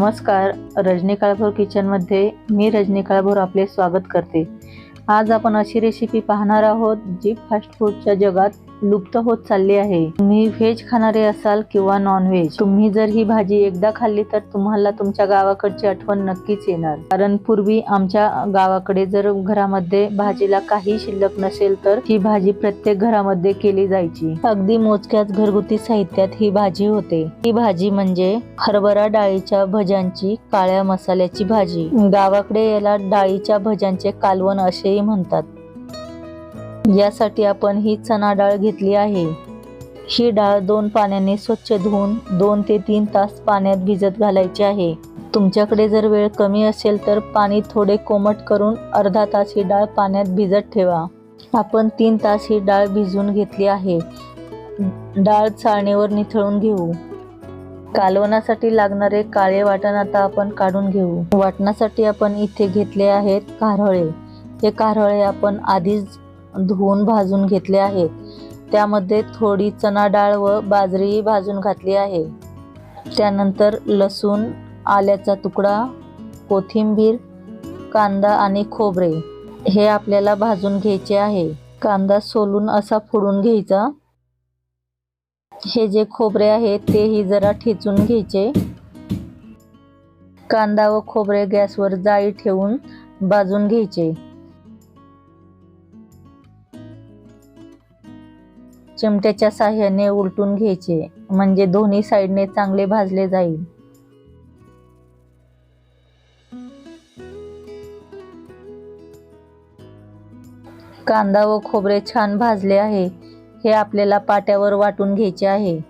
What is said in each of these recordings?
नमस्कार. रजनी काळभोर किचनमध्ये मी रजनी काळभोर आपले स्वागत करते. आज आपण अशी रेसिपी पाहणार आहोत जी फास्ट फूडच्या जगात लुप्त होत चालली आहे. तुम्ही व्हेज खाणारे असाल किंवा नॉनव्हेज तुम्ही जर ही भाजी एकदा खाल्ली तर तुम्हाला तुमच्या गावाकडची आठवण नक्कीच येणार. कारण पूर्वी आमच्या गावाकडे जर घरामध्ये भाजीला काही शिल्लक नसेल तर ही भाजी प्रत्येक घरामध्ये केली जायची. अगदी मोजक्याच घरगुती साहित्यात ही भाजी होते. ही भाजी म्हणजे हरभरा डाळीच्या भज्यांची काळ्या मसाल्याची भाजी. गावाकडे याला डाळीच्या भज्यांचे कालवण असेही म्हणतात. यासाठी आपण ही चणा डाळ घेतली आहे. ही डाळ दोन पाण्याने स्वच्छ धुवून दोन ते तीन तास पाण्यात भिजत घालायची आहे. तुमच्याकडे जर वेळ कमी असेल तर पाणी थोडे कोमट करून अर्धा तास ही डाळ पाण्यात भिजत ठेवा. आपण तीन तास ही डाळ भिजवून घेतली आहे. डाळ चाळणीवर निथळून घेऊ. कालवणासाठी लागणारे काळे वाटण आता आपण काढून घेऊ. वाटणासाठी आपण इथे घेतले आहेत कारहळे. हे कारहळे आपण आधीच धुवून भाजून घेतले आहेत त्यामध्ये थोडी चणा डाळ व बाजरी भाजून घातली आहे. त्यानंतर लसूण आल्याचा तुकडा कोथिंबीर कांदा आणि खोबरे हे आपल्याला भाजून घ्यायचे आहे. कांदा सोलून असा फोडून घ्यायचा. हे जे खोबरे आहे तेही जरा ठेचून घ्यायचे. कांदा व खोबरे गॅसवर जाळी ठेवून भाजून घ्यायचे. चिमट्याच्या साह्याने उलटून घ्यायचे म्हणजे दोन्ही साईडने चांगले भाजले जाईल. कांदा व खोबरे छान भाजले आहे. हे आपल्याला पाट्यावर वाटून घ्यायचे आहे.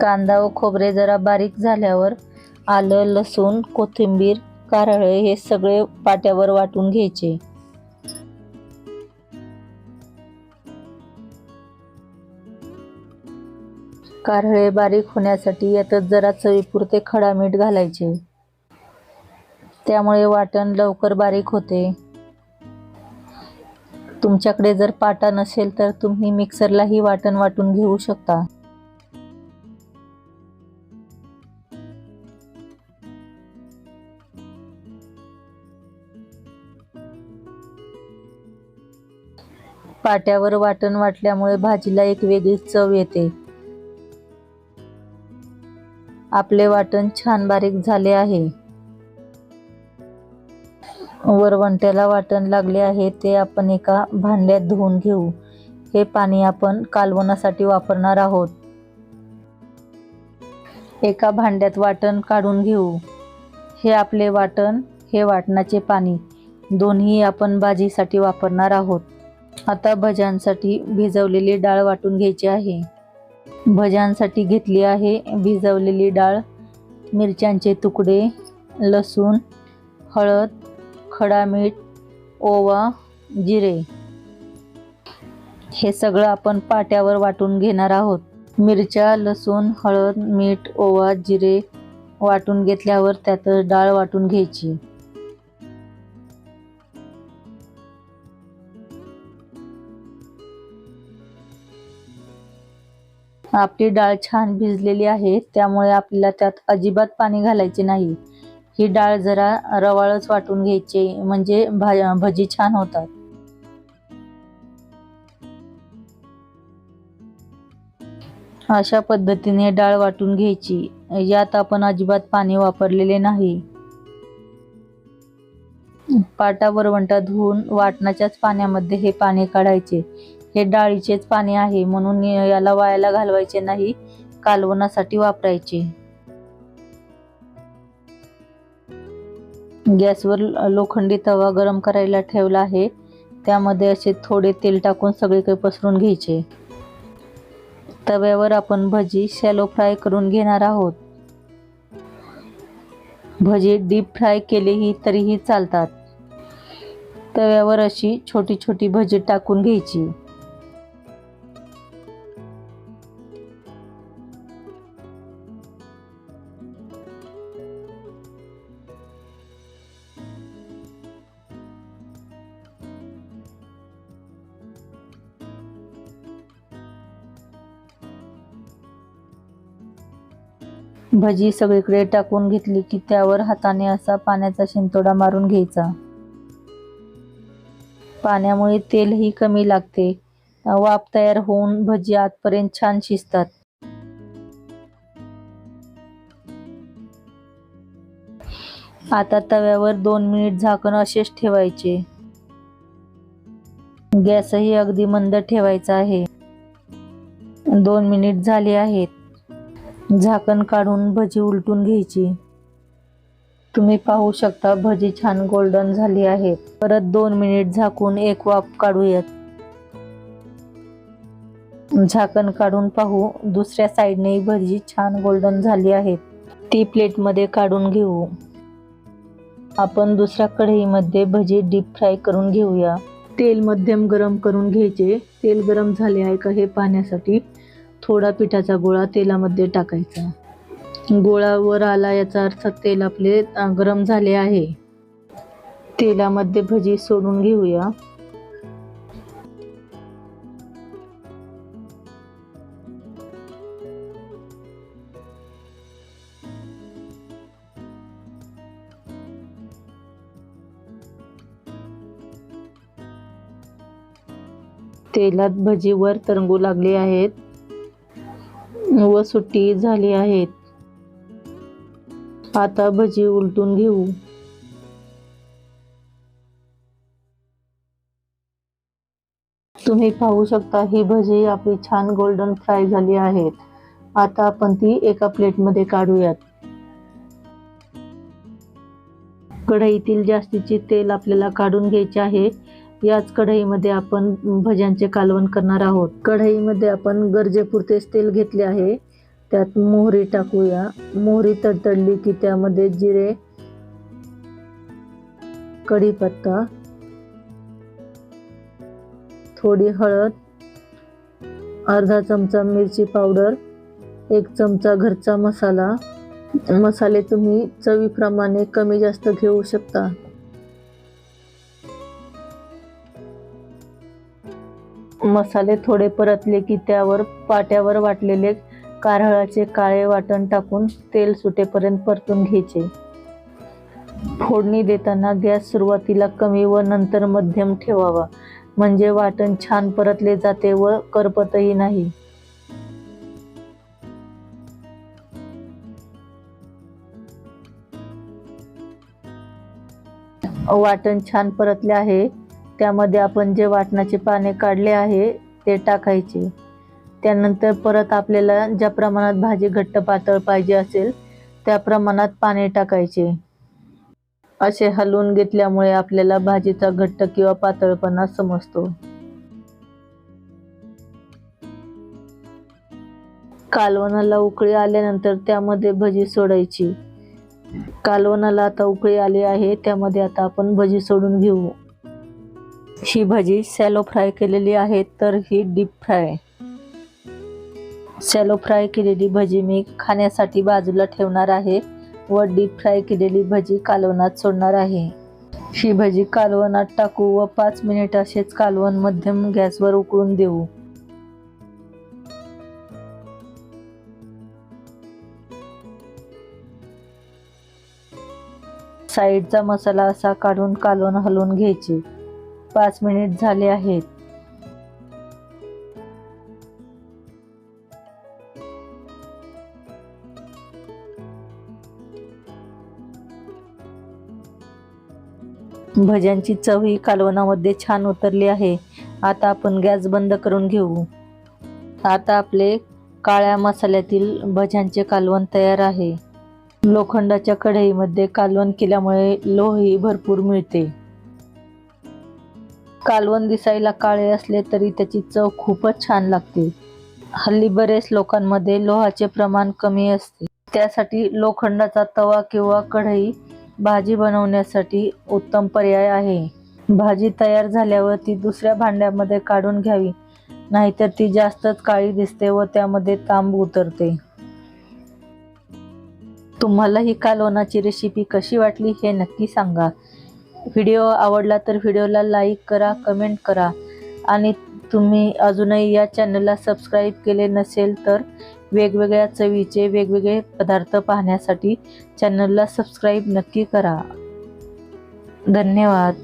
कांदा व खोबरे जरा बारीक झाल्यावर आलं लसूण कोथिंबीर कारळे हे सगळे पाट्यावर वाटून घ्यायचे. कारळे बारीक होण्यासाठी यातच जरा चवीपुरते खडा मीठ घालायचे. त्यामुळे वाटण लवकर बारीक होते. तुमच्याकडे जर पाटा नसेल तर तुम्ही मिक्सरलाही वाटण वाटून घेऊ शकता. पाट्यावर वाटण वाटल्यामुळे भाजीला एक वेगळीच चव येते. आपले वाटण छान बारीक झाले आहे. वरवंट्याला वाटण लागले आहे ते आपण एका भांड्यात धुवून घेऊ. हे पाणी आपण कालवणासाठी वापरणार आहोत. एका भांड्यात वाटण काढून घेऊ. हे आपले वाटण हे वाटणाचे पाणी दोन्ही आपण भाजीसाठी वापरणार आहोत. आता भज्यांसाठी भिजवलेली डाळ वाटून घ्यायची आहे. भज्यांसाठी घेतली आहे भिजवलेली डाळ मिरच्यांचे तुकडे लसूण हळद खडा मीठ ओवा जिरे. हे सगळं आपण पाट्यावर वाटून घेणार आहोत. मिरच्या लसूण हळद मीठ ओवा जिरे वाटून घेतल्यावर त्यात डाळ वाटून घ्यायची. आपली डाळ छान भिजलेली आहे त्यामुळे आपल्याला त्यात अजिबात पाणी घालायचे नाही. ही डाळ जरा रवाळच वाटून घ्यायची म्हणजे भा भजी छान होतात. अशा पद्धतीने डाळ वाटून घ्यायची. यात आपण अजिबात पाणी वापरलेले नाही. पाटा वरवंटा धुवून वाटणाच्याच पाण्यामध्ये हे पाणी काढायचे. हे डाळीचेच पाणी आहे म्हणून याला वायाला घालवायचे नाही कालवणासाठी वापरायचे. गॅसवर लोखंडी तवा गरम करायला ठेवला आहे. त्यामध्ये असे थोडे तेल टाकून सगळीकडे पसरून घ्यायचे. तव्यावर आपण भजी शॅलो फ्राय करून घेणार आहोत. भजी डीप फ्राय केलेही तरीही चालतात. तव्यावर अशी छोटी छोटी भजी टाकून घ्यायची. भजी सगळीकडे टाकून घेतली की त्यावर हाताने असा पाण्याचा शिंतोडा मारून घ्यायचा. पाण्यामुळे तेलही कमी लागते. वाफ तयार होऊन भजी आतपर्यंत छान शिजतात. आता तव्यावर दोन मिनिट झाकण असेच ठेवायचे. गॅसही अगदी मंद ठेवायचा आहे. दोन मिनिट झाले आहेत. झाकण काढून भजी उलटून घ्यायची. तुम्ही पाहू शकता भजी छान गोल्डन झाली आहेत परत दोन मिनिट झाकून एक वाफ काढूयात. झाकण काढून पाहू. दुसऱ्या साईडने भजी छान गोल्डन झाली आहेत ती प्लेटमध्ये काढून घेऊ. आपण दुसऱ्या कढईमध्ये भजी डीप फ्राय करून घेऊया. तेल मध्यम गरम करून घ्यायचे. तेल गरम झाले आहे का हे पाहण्यासाठी थोडा पिठाचा गोळा तेलामध्ये टाकायचा. गोळा वर आला याचा अर्थ तेल आपले गरम झाले आहे. तेलामध्ये भजी सोडून घेऊया. तेलात भजी वर तरंगू लागले आहेत. व सुट्टी झाली आहेत आता भजी उलटून घेऊ. तुम्ही पाहू शकता ही भजी आपली छान गोल्डन फ्राय झाली आहेत आता आपण ती एका प्लेटमध्ये काढूयात. कढईतील जास्तीचे तेल आपल्याला काढून घ्यायचे आहे. याच कढईमध्ये आपण भज्यांचे कालवण करणार आहोत. कढईमध्ये आपण गरजेपुरतेच तेल घेतले आहे. त्यात मोहरी टाकूया. मोहरी तडतडली की त्यामध्ये जिरे कढीपत्ता थोडी हळद अर्धा चमचा मिरची पावडर एक चमचा घरचा मसाला. मसाले तुम्ही चवीप्रमाणे कमी जास्त घेऊ शकता. मसाले थोडे परतले की त्यावर पाट्यावर वाटलेले कारळाचे काळे वाटण टाकून तेल सुटेपर्यंत परतून घ्यायचे. फोडणी देताना गॅस सुरुवातीला कमी व नंतर मध्यम ठेवावा. म्हणजे वाटण छान परतले जाते व करपतही नाही. वाटण छान परतले आहे. त्यामध्ये आपण जे वाटणाचे पाने काढले आहे ते टाकायचे. त्यानंतर परत आपल्याला ज्या प्रमाणात भाजी घट्ट पातळ पाहिजे असेल त्या प्रमाणात पाणी टाकायचे. असे हलवून घेतल्यामुळे आपल्याला भाजीचा घट्ट किंवा पातळपणा समजतो. कालवणाला उकळी आल्यानंतर त्यामध्ये भजी सोडायची. कालवणाला आता उकळी आली आहे त्यामध्ये आता आपण भजी सोडून घेऊ. ही भाजी सॅलो फ्राय केलेली आहे तर ही डीप फ्राय सॅलो फ्राय केलेली भजी मी खाण्यासाठी बाजूला ठेवणार आहे व डीप फ्राय केलेली भजी कालवणात सोडणार आहे. ही भजी कालवणात टाकू व पाच मिनिट असेच कालवण मध्यम गॅसवर उकळून देऊ. साईडचा मसाला असा काढून कालवण हलवून घ्यायचे. पाच मिनिट झाले आहेत. भज्यांची चव ही कालवणामध्ये छान उतरली आहे. आता आपण गॅस बंद करून घेऊ. आता आपले काळ्या मसाल्यातील भज्यांचे कालवण तयार आहे. लोखंडाच्या कढईमध्ये कालवण केल्यामुळे लोही भरपूर मिळते. कालवण दिसायला काळे असले तरी त्याची चव खूपच छान लागते. हल्ली बरेच लोकांमध्ये लोहाचे प्रमाण कमी असते. त्यासाठी लोखंडाचा तवा किंवा कढई भाजी बनवण्यासाठी उत्तम पर्याय आहे. भाजी तयार झाल्यावर ती दुसऱ्या भांड्यामध्ये काढून घ्यावी नाहीतर ती जास्तच काळी दिसते व त्यामध्ये तांब उतरते. तुम्हाला ही कालवणाची रेसिपी कशी वाटली हे नक्की सांगा. व्हिडिओ आवडला तर व्हिडिओला लाईक करा कमेंट करा. आणि तुम्ही अजूनही या चॅनलला सबस्क्राईब केले नसेल तर वेगवेगळ्या चवीचे वेगवेगळे पदार्थ पाहण्यासाठी चॅनलला सबस्क्राईब नक्की करा. धन्यवाद.